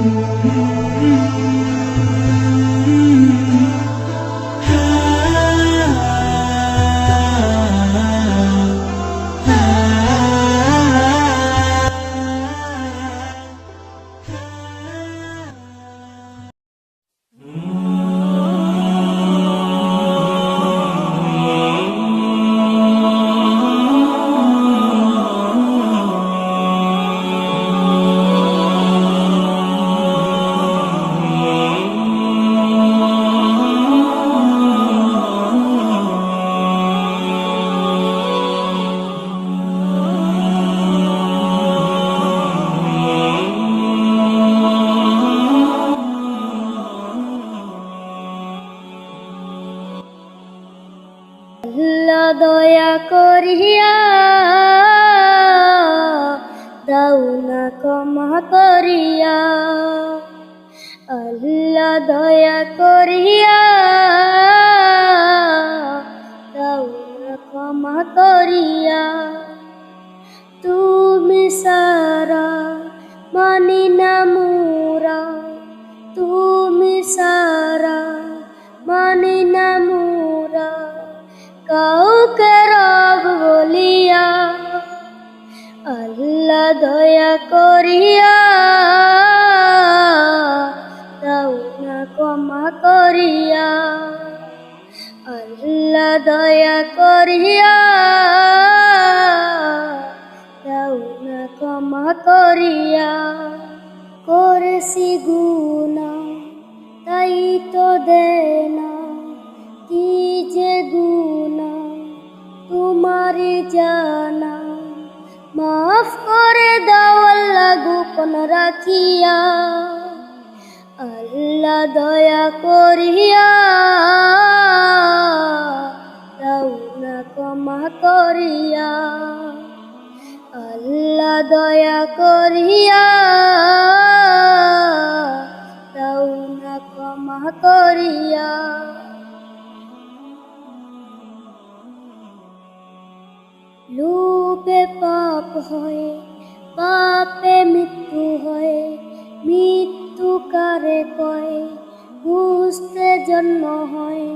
Música দয়া করিয়া দাও না ক্ষমা করিয়া। আল্লাহ দয়া করিয়া দাও না ক্ষমা করিয়া। তুমি সারা মানি না আল্লাহ দয়া করিয়া ক্ষমা করিয়া। আল্লাহ দয়া করিয়া ক্ষমা করিয়া। করেছি গুনা তাই তো দেনা। কি যে গুনা তোমার জানা। মাফ করে দাও আল্লাহ গোপন রাখিয়া। আল্লাহ দয়া করিয়া দাও না ক্ষমা করিয়া। আল্লাহ দয়া করিয়া দাও না ক্ষমা করিয়া। লোভে পাপ হয়, পাপে মৃত্যু হয়, মৃত্যু কারে কয়? বুঝতে জন্ম হয়,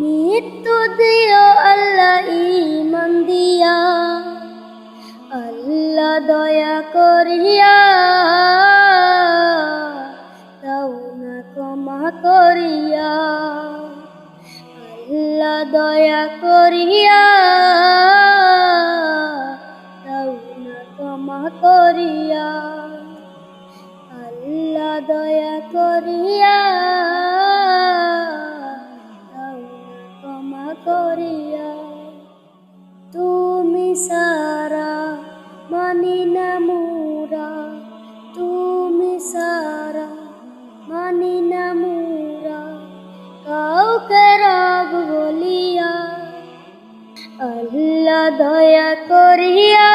মৃত্যু দিও আল্লাহ ইমান দিয়া। আল্লাহ দয়া করিয়া দাও না ক্ষমা করিয়া। আল্লাহ দয়া করিয়া করিয়া, আল্লাহ দয়া করিয়া ক্ষমা করিয়া। তুমি সারা মানি না মোরা, তুমি সারা মানি না মোরা, কাউকে রব বলিয়া, আল্লাহ দয়া করিয়া